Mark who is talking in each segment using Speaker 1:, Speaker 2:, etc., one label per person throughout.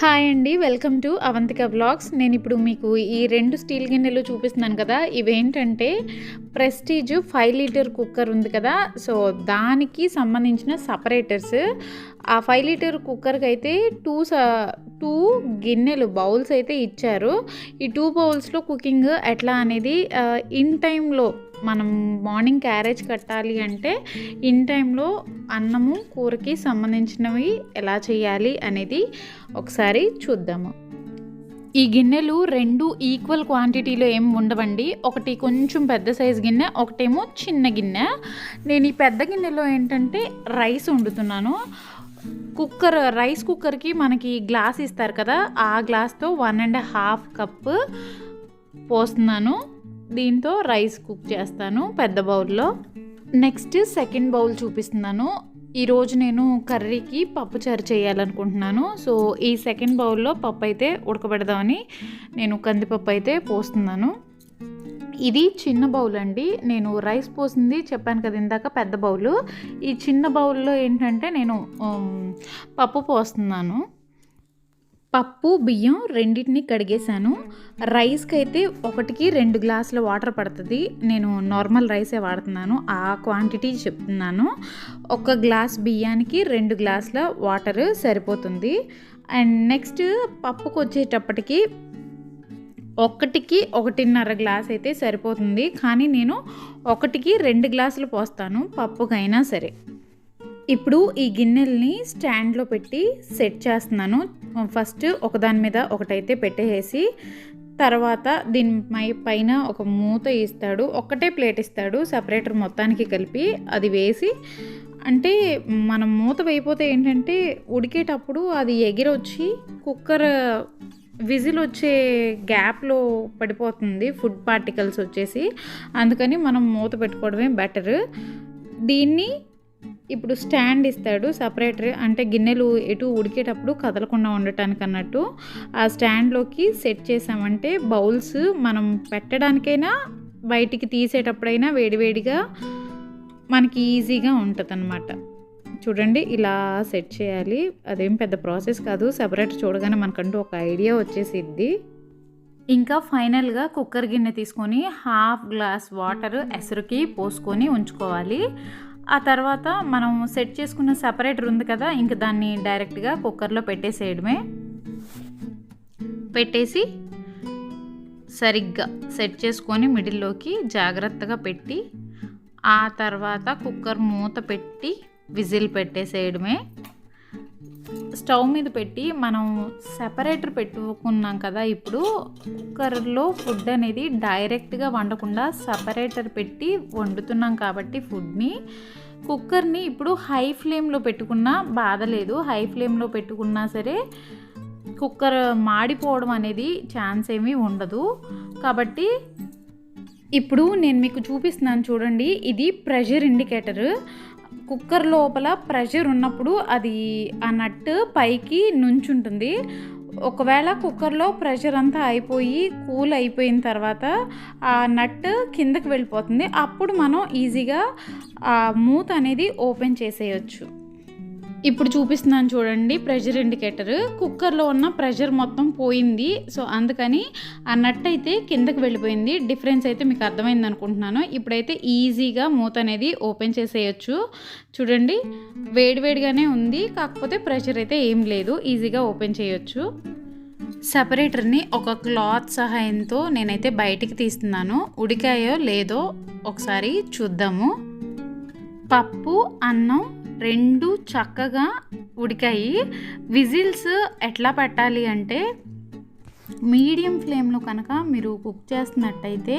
Speaker 1: Hi అండి welcome to Avantika blogs నేను ఇప్పుడు మీకు ఈ రెండు స్టీల్ గిన్నెలు చూపిస్తున్నాను కదా ఇవేంటంటే ప్రెస్టీజ్ ఫైవ్ లీటర్ కుక్కర్ ఉంది కదా సో దానికి సంబంధించిన సపరేటర్స్. ఆ ఫైవ్ లీటర్ కుక్కర్కి అయితే టూ స టూ గిన్నెలు బౌల్స్ అయితే ఇచ్చారు. ఈ టూ బౌల్స్లో కుకింగ్ ఎట్లా అనేది ఇన్ టైంలో మనం మార్నింగ్ క్యారేజ్ కట్టాలి అంటే ఇన్ టైంలో అన్నము కూరకి సంబంధించినవి ఎలా చేయాలి అనేది ఒకసారి చూద్దాము. ఈ గిన్నెలు రెండు ఈక్వల్ క్వాంటిటీలో ఏం ఉండవండి. ఒకటి కొంచెం పెద్ద సైజ్ గిన్నె ఒకటేమో చిన్న గిన్నె. నేను ఈ పెద్ద గిన్నెలో ఏంటంటే రైస్ వండుతున్నాను. కుక్కర్ రైస్ కుక్కర్కి మనకి గ్లాస్ ఇస్తారు కదా ఆ గ్లాస్తో వన్ అండ్ హాఫ్ కప్ పోస్తున్నాను. దీంతో రైస్ కుక్ చేస్తాను పెద్ద బౌల్లో. నెక్స్ట్ సెకండ్ బౌల్ చూపిస్తున్నాను. ఈరోజు నేను కర్రీకి పప్పు చారు చేయాలనుకుంటున్నాను. సో ఈ సెకండ్ బౌల్లో పప్పు అయితే ఉడకబెడదామని నేను కందిపప్పు అయితే పోస్తున్నాను. ఇది చిన్న బౌల్ అండి. నేను రైస్ పోసింది చెప్పాను కదా ఇందాక పెద్ద బౌల్. ఈ చిన్న బౌల్లో ఏంటంటే నేను పప్పు పోస్తున్నాను. పప్పు బియ్యం రెండింటిని కడిగేశాను. రైస్కి అయితే ఒకటికి రెండు గ్లాసుల వాటర్ పడుతుంది. నేను నార్మల్ రైసే వాడుతున్నాను. ఆ క్వాంటిటీ చెప్తున్నాను. ఒక గ్లాస్ బియ్యానికి రెండు గ్లాసుల వాటర్ సరిపోతుంది. అండ్ నెక్స్ట్ పప్పుకు వచ్చేటప్పటికి ఒకటికి ఒకటిన్నర గ్లాస్ అయితే సరిపోతుంది. కానీ నేను ఒకటికి రెండు గ్లాసులు పోస్తాను పప్పుకైనా సరే. ఇప్పుడు ఈ గిన్నెల్ని స్టాండ్లో పెట్టి సెట్ చేస్తున్నాను. ఫస్ట్ ఒకదాని మీద ఒకటైతే పెట్టేసి తర్వాత దీని మై పైన ఒక మూత ఇస్తాడు. ఒక్కటే ప్లేట్ ఇస్తాడు సపరేటర్ మొత్తానికి కలిపి అది వేసి అంటే మనం మూత వేయిపోతే ఏంటంటే ఉడికేటప్పుడు అది ఎగిరొచ్చి కుక్కర్ విజిల్ వచ్చే గ్యాప్లో పడిపోతుంది ఫుడ్ పార్టికల్స్ వచ్చేసి. అందుకని మనం మూత పెట్టుకోవడమే బెటర్. దీన్ని ఇప్పుడు స్టాండ్ ఇస్తాడు సపరేటర్ అంటే గిన్నెలు ఎటు ఉడికేటప్పుడు కదలకుండా ఉండటానికి అన్నట్టు ఆ స్టాండ్లోకి సెట్ చేసామంటే బౌల్స్ మనం పెట్టడానికైనా బయటికి తీసేటప్పుడైనా వేడివేడిగా మనకి ఈజీగా ఉంటుంది చూడండి ఇలా సెట్ చేయాలి. అదేం పెద్ద ప్రాసెస్ కాదు. సపరేట్ చూడగానే మనకంటూ ఒక ఐడియా వచ్చేసిద్ది. ఇంకా ఫైనల్గా కుక్కర్ గిన్నె తీసుకొని హాఫ్ గ్లాస్ వాటర్ ఎసరుకి పోసుకొని ఉంచుకోవాలి. ఆ తర్వాత మనం సెట్ చేసుకున్న సపరేటర్ ఉంది కదా ఇంక దాన్ని డైరెక్ట్గా కుక్కర్లో పెట్టేసేయడమే. పెట్టేసి సరిగ్గా సెట్ చేసుకొని మిడిల్లోకి జాగ్రత్తగా పెట్టి ఆ తర్వాత కుక్కర్ మూత పెట్టి విజిల్ పెట్టేసేయడమే. స్టవ్ మీద పెట్టి మనం సెపరేటర్ పెట్టుకున్నాం కదా ఇప్పుడు కుక్కర్లో ఫుడ్ అనేది డైరెక్ట్గా వండకుండా సపరేటర్ పెట్టి వండుతున్నాం కాబట్టి ఫుడ్ని కుక్కర్ని ఇప్పుడు హై ఫ్లేమ్లో పెట్టుకున్నా బాధ లేదు. హై ఫ్లేమ్లో పెట్టుకున్నా సరే కుక్కర్ మాడిపోవడం అనేది ఛాన్స్ ఏమీ ఉండదు. కాబట్టి ఇప్పుడు నేను మీకు చూపిస్తున్నాను చూడండి ఇది ప్రెషర్ ఇండికేటర్ కుక్కర్ లోపల ప్రెషర్ ఉన్నప్పుడు అది ఆ నట్ పైకి నుంచుంటుంది. ఒకవేళ కుక్కర్లో ప్రెషర్ అంతా అయిపోయి కూల్ అయిపోయిన తర్వాత ఆ నట్ కిందకి వెళ్ళిపోతుంది. అప్పుడు మనం ఈజీగా ఆ మూత అనేది ఓపెన్ చేసేయచ్చు. ఇప్పుడు చూపిస్తున్నాను చూడండి ప్రెషర్ ఇండికేటర్ కుక్కర్లో ఉన్న ప్రెషర్ మొత్తం పోయింది. సో అందుకని ఆ నట్ అయితే కిందకి వెళ్ళిపోయింది. డిఫరెన్స్ అయితే మీకు అర్థమైంది అనుకుంటున్నాను. ఇప్పుడైతే ఈజీగా మూత అనేది ఓపెన్ చేసేయచ్చు. చూడండి వేడివేడిగానే ఉంది. కాకపోతే ప్రెషర్ అయితే ఏం లేదు. ఈజీగా ఓపెన్ చేయొచ్చు. సపరేటర్ని ఒక క్లాత్ సహాయంతో నేనైతే బయటికి తీస్తున్నాను. ఉడికాయో లేదో ఒకసారి చూద్దాము. పప్పు అన్నం రెండు చక్కగా ఉడికాయి. విజిల్స్ ఎట్లా పెట్టాలి అంటే మీడియం ఫ్లేమ్లో కనుక మీరు కుక్ చేస్తున్నట్టయితే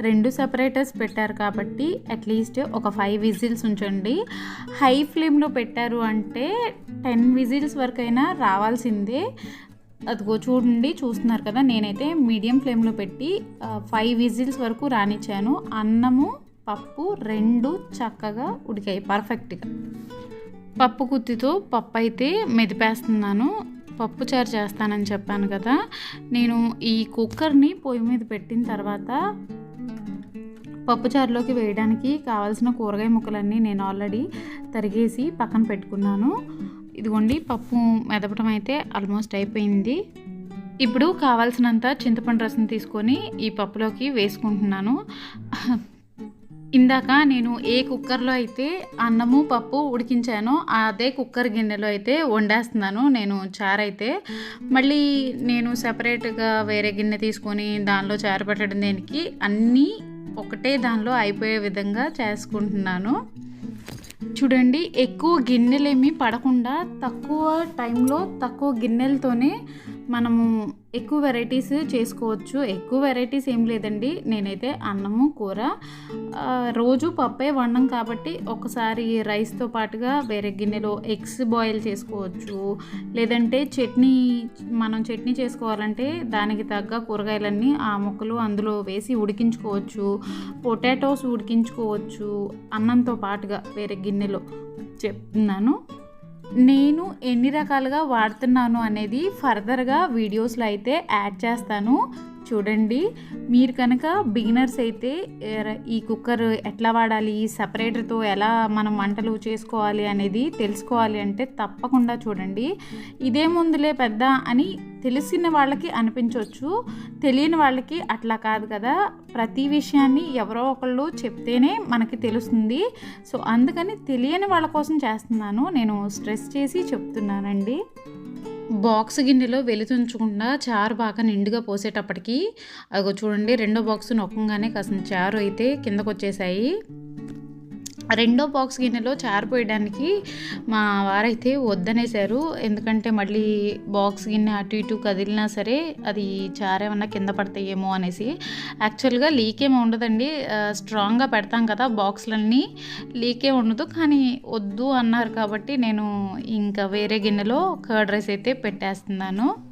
Speaker 1: రెండు సపరేటర్స్ పెట్టారు కాబట్టి అట్లీస్ట్ ఒక ఫైవ్ విజిల్స్ ఉంచండి. హై ఫ్లేమ్లో పెట్టారు అంటే టెన్ విజిల్స్ వరకైనా రావాల్సిందే. అదిగో చూడండి చూస్తున్నారు కదా నేనైతే మీడియం ఫ్లేమ్లో పెట్టి ఫైవ్ విజిల్స్ వరకు రానిచ్చాను. అన్నము పప్పు రెండు చక్కగా ఉడికాయి పర్ఫెక్ట్గా పప్పు గుత్తితో పప్పు అయితే మెదిపేస్తున్నాను. పప్పు చారు చేస్తానని చెప్పాను కదా నేను ఈ కుక్కర్ని పొయ్యి మీద పెట్టిన తర్వాత పప్పుచారులోకి వేయడానికి కావాల్సిన కూరగాయ ముక్కలన్నీ నేను ఆల్రెడీ తరిగేసి పక్కన పెట్టుకున్నాను. ఇదిగోండి పప్పు మెదపడం అయితే ఆల్మోస్ట్ అయిపోయింది. ఇప్పుడు కావాల్సినంత చింతపండు రసం తీసుకొని ఈ పప్పులోకి వేసుకుంటున్నాను. ఇందాక నేను ఏ కుక్కర్లో అయితే అన్నము పప్పు ఉడికించానో అదే కుక్కర్ గిన్నెలో అయితే వండేస్తున్నాను నేను చారు అయితే. మళ్ళీ నేను సపరేట్గా వేరే గిన్నె తీసుకొని దానిలో చారు పెట్టడం దేనికి అన్నీ ఒకటే దానిలో అయిపోయే విధంగా చేసుకుంటున్నాను. చూడండి ఎక్కువ గిన్నెలేమి పడకుండా తక్కువ టైంలో తక్కువ గిన్నెలతోనే మనము ఎక్కువ వెరైటీస్ చేసుకోవచ్చు. ఎక్కువ వెరైటీస్ ఏం లేదండి. నేనైతే అన్నము కూర. రోజు పప్పే వండం కాబట్టి ఒకసారి రైస్తో పాటుగా వేరే గిన్నెలో ఎగ్స్ బాయిల్ చేసుకోవచ్చు. లేదంటే చట్నీ మనం చట్నీ చేసుకోవాలంటే దానికి తగ్గ కూరగాయలన్నీ ఆ ముక్కలు అందులో వేసి ఉడికించుకోవచ్చు. పొటాటోస్ ఉడికించుకోవచ్చు. అన్నంతో పాటుగా వేరే గిన్నెలో చెప్తున్నాను. నేను ఎన్ని రకాలుగా వాడుతున్నాను అనేది ఫర్దర్గా వీడియోస్లో అయితే యాడ్ చేస్తాను. చూడండి. మీరు కనుక బిగినర్స్ అయితే ఈ కుక్కర్ ఎట్లా వాడాలి సపరేటర్తో ఎలా మనం వంటలు చేసుకోవాలి అనేది తెలుసుకోవాలి అంటే తప్పకుండా చూడండి. ఇదే ముందులే పెద్ద అని తెలిసిన వాళ్ళకి అనిపించవచ్చు తెలియని వాళ్ళకి అట్లా కాదు కదా. ప్రతి విషయాన్ని ఎవరో ఒకళ్ళు చెప్తేనే మనకి తెలుస్తుంది. సో అందుకని తెలియని వాళ్ళ కోసం చేస్తున్నాను. నేను స్ట్రెస్ చేసి చెప్తున్నానండి. బాక్స్ గిన్నెలో వెలుతుంచకుండా చారు బాగా నిండుగా పోసేటప్పటికి అగో చూడండి రెండో బాక్స్ నొక్కంగానే కాసిన చారు అయితే కిందకు వచ్చేసాయి రెండో బాక్స్ గిన్నెలో చారు పోయడానికి మా వారైతే వద్దనేశారు ఎందుకంటే మళ్ళీ బాక్స్ గిన్నె అటు ఇటు కదిలినా సరే అది చారు ఏమన్నా కింద పడతాయేమో అనేసి. యాక్చువల్గా లీక్ ఉండదండి. స్ట్రాంగ్గా పెడతాం కదా బాక్స్లన్నీ లీకే ఉండదు. కానీ వద్దు అన్నారు కాబట్టి నేను ఇంకా వేరే గిన్నెలో కర్డ్ రైస్ అయితే పెట్టేస్తున్నాను.